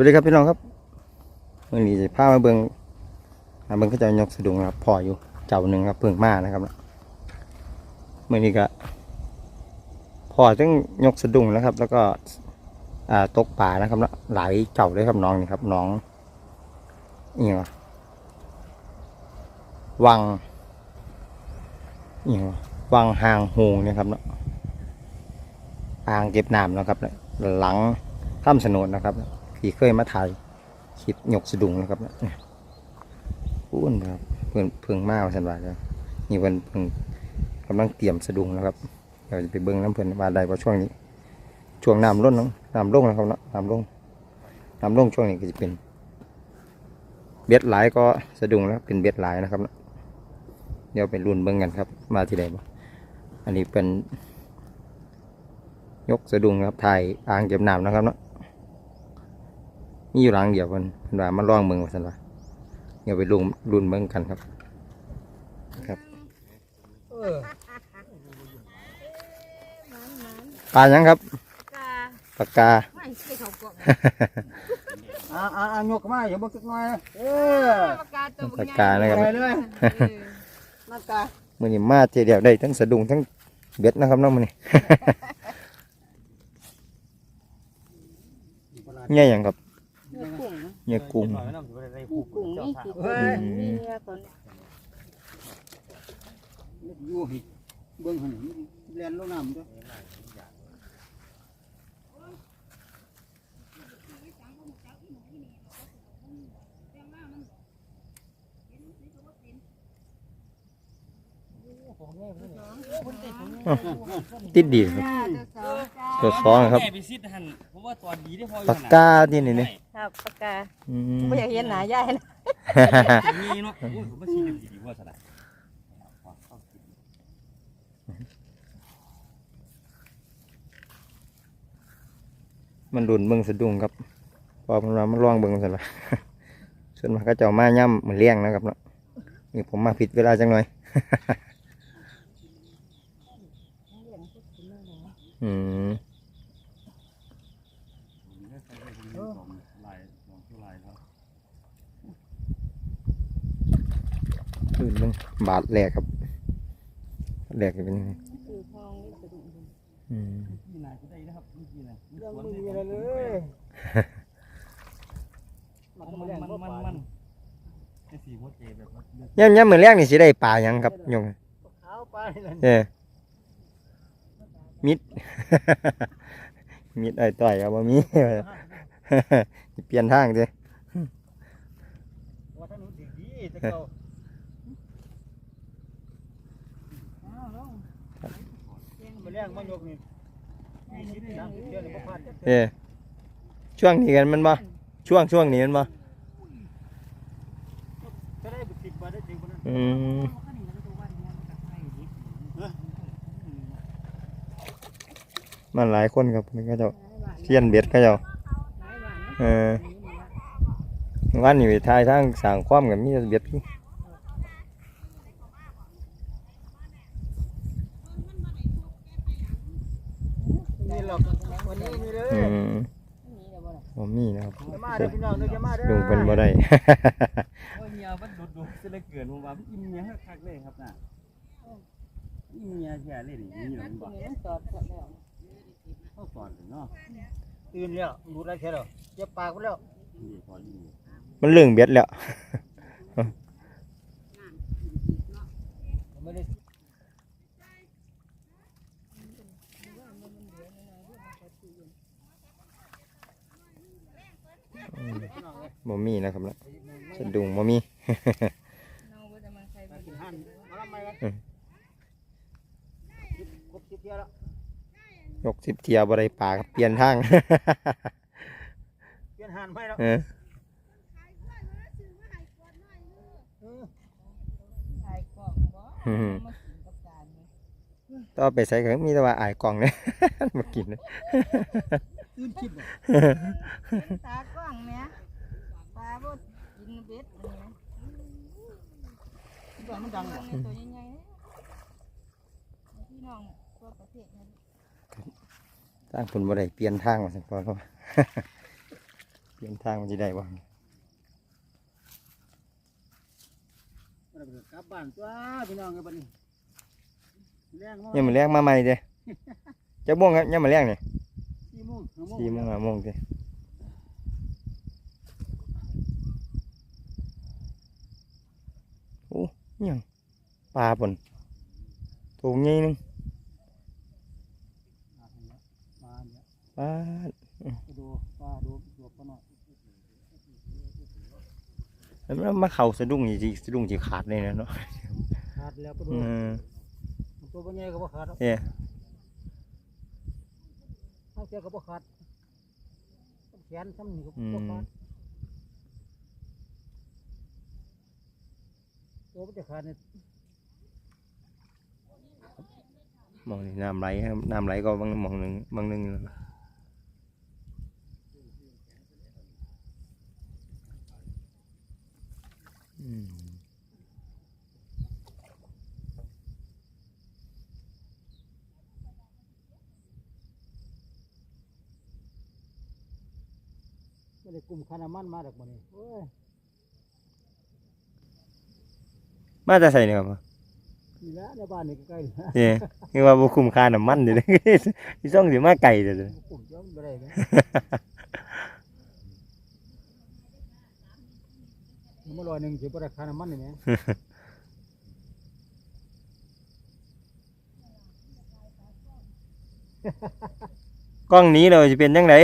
วัสดีครับพี่น้องครับวันนี้จะพามาเบิงมาเบิงเขาเจะยกสะดุงครับพออยู่เจ้าหนึ่งครับเพิ่งมานะครับเมื่อนี้ก็พอต้องยกสะดุงนะครับ แล้วก็อ่าตกป่านะครับนะหลายเจ้าเลยครับน้องนี่ครับน้องนี่วะวังนี่วะวังหางหูนี่ยครับเนาะอ่างเก็บน้ำนะครับ หลังถ้ำสนดนะครับ พี่เคยมาถ่ายคลิปหยกสะดุงนะครับเนี่ยพูนนะครับเพิ่งเพิ่งมาว่าสันว่าเลยนี่เพิ่นเพิ่งกำลังเตรียมสะดุงนะครับเดี๋ยวจะไปเบิ้งน้ำเพิ่นว่าได้เพราะช่วงนี้ ช่วงน้ำล้นเนาะน้ำลงนะครับน้ำลงน้ำลงช่วงนี้ก็จะเป็นเบ็ดหลายก็สะดุงแล้วเป็นเบ็ดหลายนะครับ เดี๋ยวไปรุ่นเบิ้งกันครับ มาที่ใดบ่อันนี้เป็นยกสะดุงครับถ่ายอ่างเก็บน้ำนะครับเนาะ มีอยู่หลังเดียวเพิ่นเพิ่นว่ามาลองเมืองว่าซั่นว่าเดี๋ยวไปลุมรุ่นเบิ่งกันครับ ครับปลาหยังครับกาปากกา ไม่ใช่เขากบอ่าอ่าอ่ายกมาอย่าบอกสักหน่อยเออปากกาตัวปากกานะครับ ไปเลยหน้าตามื้อนี้มาเทีเดียวได้ทั้งสะดุงทั้งเบ็ดนะครับเน้องมื้อนี้เนี่ยหยังครับกุ้ง เนี่ยกุ้งกุ้งนี่กี่เฮ้ยนี่คนอยู่หิเบิ่งหันเรียนลงน้ำด้วยติดดีครับ จ้าตัวสองจ้าตัวสองครับ แม่ไปซิดหันเพราะว่าตอนดีได้พออยู่ปากกาที่นี่นี่ค รับปากกาอืมไม่อยากเห็นหน้ายายนะมีเนาะโอ้ยผมมาซีดดีว่าสนะมันดุนเบิ่งสะดุงครับพอมันมามันลองเบิ่งซั่นล่ะ ส่วนมากก็จะเอามาย่ำเหมือนเลี้ยงนะครับเนาะนี่ผมมาผิดเวลาจังหน่อย อืม ลายลองลยบดุนเบิ่งบาทแรกครับแรกจะเป็นยังไงคือพองนี่สะดุ้งอืมนี่นายก็ได้นะครับนี่นายเรื่องมึงมีอะไรเลยมันมันมันมันบ่มันแค่สีหัวเจแบบว่าย่ำย่ำเหมือนแรกนี่สิได้ปลายังครับยงขาวไปเลยเออมิด มิดไอ้ต่อยเอาบ่มี เปลี่ยนทางเด้ว่าท่านนู้นดีดีแต่เก่าอ้าวน้องไปเลี้ยงมายกนี่น้ำเชื่อเลยบ่พลาดเออช่วงนี้กันมันบ่ช่วงช่วงนี้มันบ่ก็ได้บุติกมาได้จริงคนนั้นอืมมันหลายคนครับมันก็เจะเทียนเบ็ดก็เจ้า เออวันนี้ไปทายทางสร้างความกับมีแต่เบ็ดนี่หรอกวันนี้มีเลยอืมบ่มีนะครับจะมาเด้อพี่น้องเด้อจะมาเด้อลุงเป็นบ่ได้โอ้ยเมียมันดูดูเสียเกินผมว่าอิ่มเมียคักเลยครับน่ะอิ่มเมียแค่เล่นนี่อยู่มันบอกมันตอดหมดแล้วเข้าสอนเลยเนาะ ตื่นแล้วดูได้แค่แล้วเจ็บปากไปแล้วนี่พอดีมันเรื่องเบ็ดแล้ว ไม่ได้บ่มีนะครับนะสะดุงบ่มีน้องก็จะมาใส่มากินหั่นมาทำไมกันอืมครบสิบเที่ยวแล้ว ยกสิบเทียบ่ได้ปลาครับเปลี่ยนทาง เปลี่ยนหั่นไม่แล้วเออเออถ่ายกล่องบ่อืมมากินกับการนี่ต่อไปใส่ก็มีแต่ว่าอายกล่องเนี่ยมากินนะตื่นคิดบ่ตากล้องเนี่ยปลาบ่กินเบ็ดเนี่ยตอนมันดังบ่ตัวใหญ่ๆเนี่ยพี่น้องทั่วประเทศเนี่ย ทางคุณบ่ได้เปลี่ยนทางว่าซั่นก่อนเพราะว่าเปลี่ยนทางมันจะได้บ่มันก็กลับบ้านตัวพี่น้องกันบัดนี้แรงมากยังมาแรกมาใหม่เด้จะบ่วงครับยังมาแรกนี่สี่โมงห้าโมงสี่โมงห้าโมงเด้โอ้อิหยังปลาป่นตัวใหญ่หนึง มาเนี่ย ปลาไปดูปลาดูตัวปลาหน่อยแล้วมันมาเข่าสะดุ้งสิสะดุ้งสิขาดเลยนะเนาะขาดแล้วก็ดูอืมตัวบ่ใหญ่ก็บ่ขาดหรอกเอ้ยข้างเสียก็บ่ขาดแขนซ้ำนี่ก็อืบ่มขาดตัวมันจะขาดเนี่ยมองนี่น้ำไหลครับน้ำไหลก็บางมองหนึ่งบางหนึ่งอืม ไม่ได้กลุ่มคานามันมาดอกบ่นี่โอ้ยมาจะใส่เนี่ยครับนี่ละในบ้านนี่ใกล้ๆนี่นะเอ้ยนี่ว่าบุคุมค่าน้ำมันอยู่เลยที่ต้องสิมาไก่เด้อบ่กลุ่มย้อมบ่ได้นะมันมาลอยหนึ่งสิบ่ได้คานามันนี่แหมกล้องนี้เราจะเป็นยังไง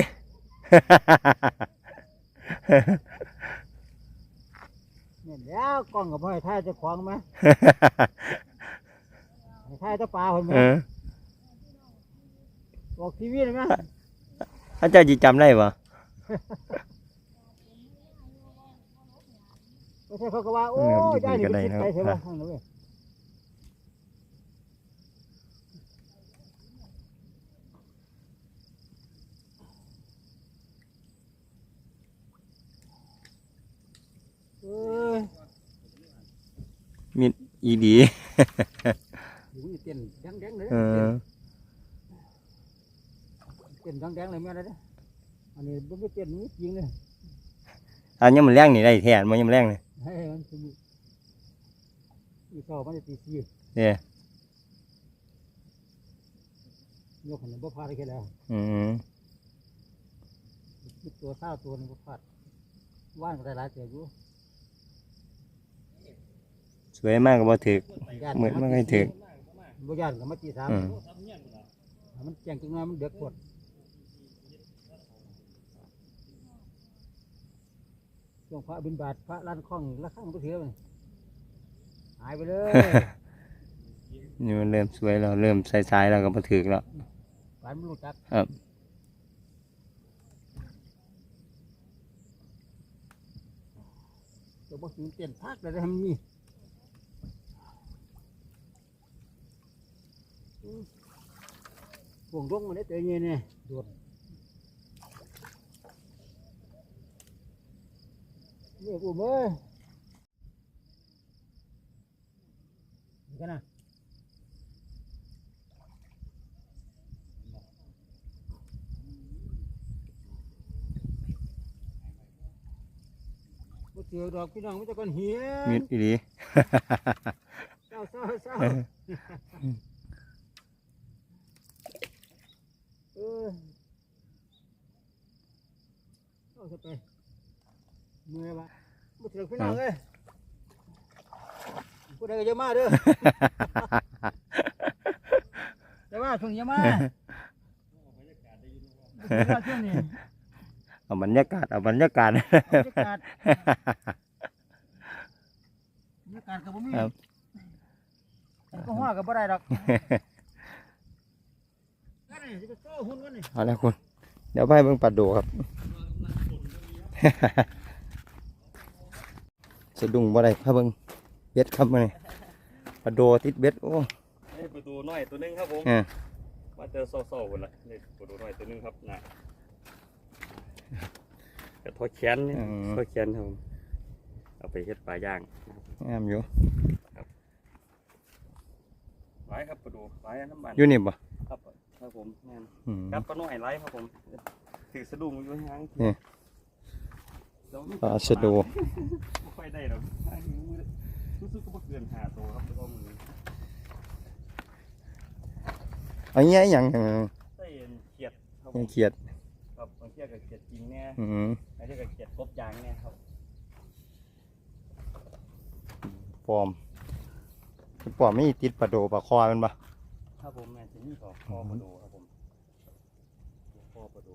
เนี่ยแล้วกล้องก็บ่ให้ถ่ายเจ้าของไหมให้ถ่ายแตะปลาเพิ่นแหมเออออกทีวีเลยไหมเขาเจ้าจีจำได้ปะไม่ใช่เขาก็ว่าโอ้ยได้นี่ไปคิดไปเถอะว่าทางนั้นเว้ ยเอ้ยมีอีดีอยู่นี่เต้นแดงๆเลยเออเต้นแดงๆเลยแม่เลยนะอันนี้บ่ไม่เต้นนี่จริงเลยอันยังมันแรงนี่ได้แทนมันยังมันแรงเลยให้มันสิมีอีเศร้ามันจะตีสี่เนี่ยยกหันบ่พลาดได้แค่แล้วอืมมีตัวเศร้าตัวหนึงบ่พลาดว่านก็ได้หลายเสียอยู่ส วยมากก็บ่ถึกญาติเหมือนมันเคยถึกบ่ญาติก็มาตีสามอืมให้มันแจ้งจังงานมันเดือดปวดช่วงพระบินบาตพระล้านคล่องละข้างบ่เถือมันหายไปเลยนี่มันเริ่มสวยแล้วเริ่มสายๆแล้วก็บ่ถึกแล้วหลานมันรู้จักครับตัวบ่สิมันเต้นพักเลยได้ให้มันมีอืม พวงร่งมันได้เตยเงี้ยเนี่ยโดดเนี่ยกูเอ้ยนี่กันนะบ่เถือดอกพี่น้องมันจะก่อนเหีย มีอีดี เศร้าเศร้าเศร้าเออ เอาจะไปเมื่อยวะบ่เถือพี่น้องเอ้ยผู้ใดก็จะมาเด้อจะมาช่วงจะมาบ่เถือช่วงนี้เอาบรรยากาศเอาบรรยากาศบรรยากาศบรรยากาศกับบ่มีครับแอลก็ห้อกับบ่ได้ดอกนั่นนี่สิไปโซ่หุ่นกันนี่เอาละคุณ เดี๋ยวไปเบิ่งปลาโดครับ สะดุ้งบ่ได้ครับเบิ่งเบ็ดครับมื้อนี้ปลาโดติดเบ็ดโอ้เอ้ยประตูน้อยตัวหนึงครับผมเออมาเจอโซ่ๆคนละนี่ประตูน้อยตัวหนึงครับน่ะกระทอแขนนี่ทอแขนครับผมเอาไปเฮ็ดปลาย่างงามอยู่ไล่ครับประตูไล่น้ำมันอยู่นี่บ่ครับครับผมแม่นอืมครับปลาน้อยไล่ครับผมถือสะดุ้งอยู่ห่างนี่แต่ว่ามัน ปลาชะโดบ่ค่อยได้หรอกอันนี้มือรู้สึกก็บ่เกินห้าตัวครับตัวมืออันนี้อหย่างใส่เขียดครับผยังมเขียดครับบางเทียก็เขียดจริงแน่อืมบางเทียก็เขียดกบยางแน่ครับปลอมปลอมไม่ติดปลาโดปลาคอแมันปะครับผมแม่จะมีขอคอปลาโดครับผมคอปลาโด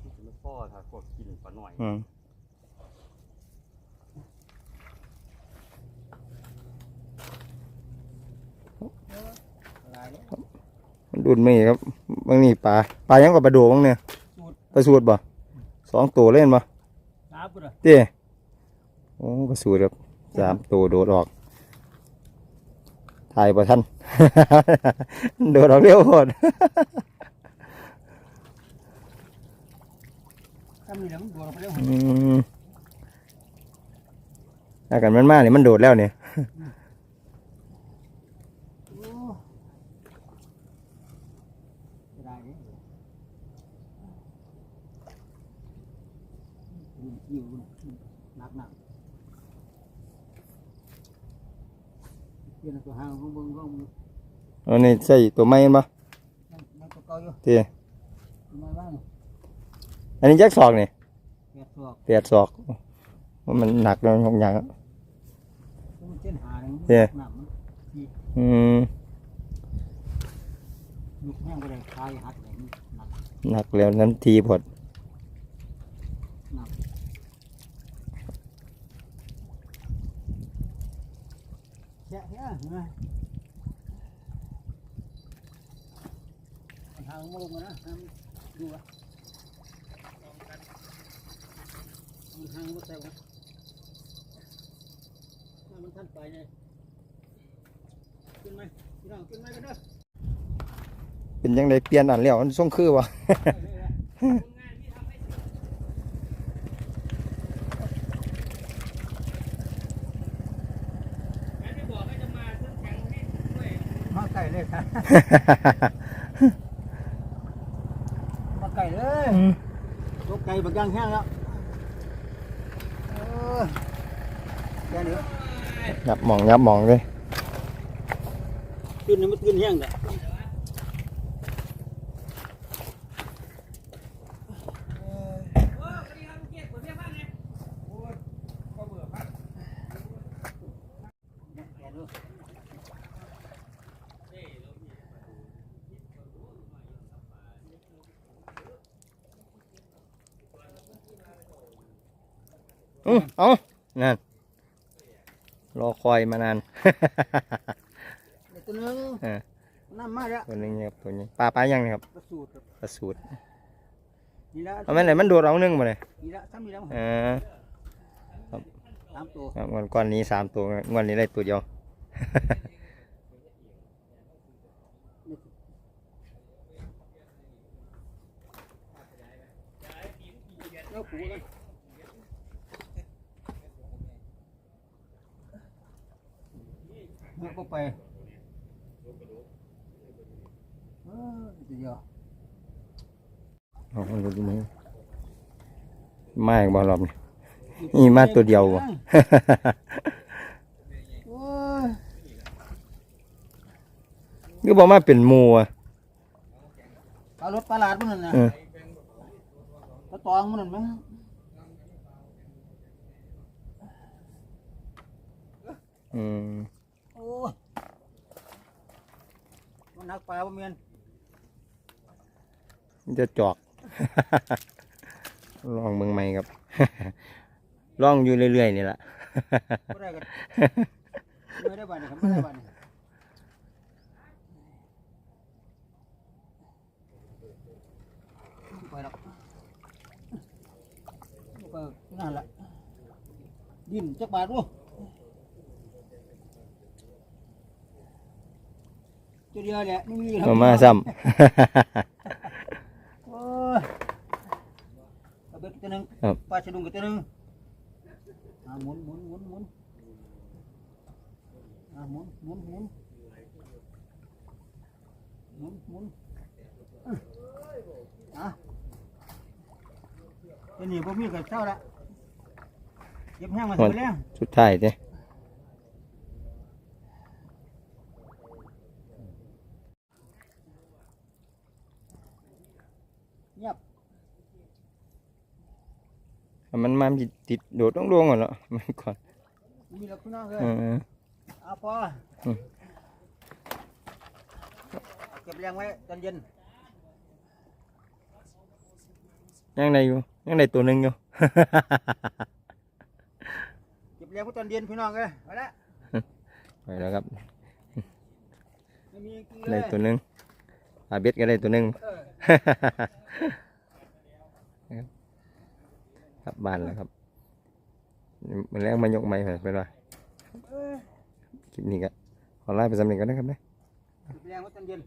ที่จะไม่คอถ้าพวกกินปลาหน่อย อืม อะไรเนี่ย มันดูดไม่ครับบางนี่ปลาปลายังกับปลาโดบ้างเนี่ยปลาสูตรบ่สองตัวเล่นบ่น้ำปุ๊ดเต้โอ้ปลาสูตรครับสามตัวโดดออกถ่ายประท่านโดดออกเร็วโคตรถ้ามีแล้วมันโดนไปแล้วอืมอาการมันมากเนี่ยมันโดดแล้วเนี่ย โอ้ไม่ได้เนี่ยอยู่หนักหนักเปลี่ยนตัวหางของเบิ้งของ อันนี้ใส่ตัวไม้ปะนั่นตัวเก่าอยู่เต้ทำไมบ้างอันนี้แจ็คศอกนี่เปียกศอกแปดศอกมันหนักเลยหกอย่างอะมันเส้นหาเนี่ยเย้หนักมันอืมยุกแห้งไปเลยคลายหนักแล้วนั้นทีพอดหนักแค่เห็นไมทางมาลงมานะทางดูวะมันทางมาใส่วะมันท่านไปไงขึ้นไหมพี่น้องขึ้นไหมกันเด้อเป็นยังไงเปลี่ยนอันแล้วมันส่งคือวะมาไก่เลยครับมา ไก่เลยยกไก่บักย่างแห้งแล้วเออแค่นี้ยับหมองยับหมองเลย ตื่นนี่มันตื่นแห้งแต่ อือเอานั่นรอคอยมานาน ตัวนึงเออน้ำมาแล้วตัวนี้ครับตัวนี้ปลาปลายังนี่ครับกระสูดครับกระสูดนี่ละเอาแม่นไหนมันโดดเอาหนึงมาเลยนี่ละซ้ำนี่แล้วเออสามตัวครับงวันก่อนนี้สามตัวงวันนี้ได้ตัวเดียว แล้วปูกัน แล้วก็ไปเออเดี๋ยวเอามันดูมือมาอีกบ่รอบนี้นี่มาตัวเดียวบ่โอ้ยก็บอกมาเป็นหมูอะปลารถปลาหลาดมันนั่นนะเออปลาตองมันนั่นมั้งอืมโอ้ยมันนักปลาบ่เมียนมันจะจอก ลองเบิ่งใหม่ครับ ลองอยู่เรื่อยๆนี่แหละไม่ได้กันไม่ได้บ้านนี่ครับไม่ได้บ้านนี่ไปหรอกไปนั่นแหละดินจักบาทวะ ตัวเดียวแหละไม่มีครับเอามาซ้โอ้ยเอาเบ็ดตัวหนึงครับ ปลาชะดุงกับตัวหนึงอ่าหมุนหมุนหมุนหมุนอ่าหมุนหมุนหมุนหมุนหมุนอะตัวนี้ผมมีกับเจ้าละเก็บแห้งมาถึงแล้ว สุดท้ายเด้เงียบ ถ้า มันมามันสิติดโดดต้องลงก่อนเนาะมันก่อนมีแล้วพี่น้องเลยเออเอาพออืมเก็บแรงไว้ตอนเย็นยังได้อยู่ยังได้ตัวหนึงอยู่เก็บแรงไว้ตอนเย็นพี่น้องเลยเอาละไปแล้วครับไม่มีกินเลได้ยตัวหนึงอาเบ็ดก็ได้ตัวหนึงเออ กลับบ้านแล้วครับมันแรกมายกไม้ไปว่าเออคลิปนี้ก็ขอไล่ไปสำเร็จกันนะครับเด้อเก็บแรงไว้ตอนเย็น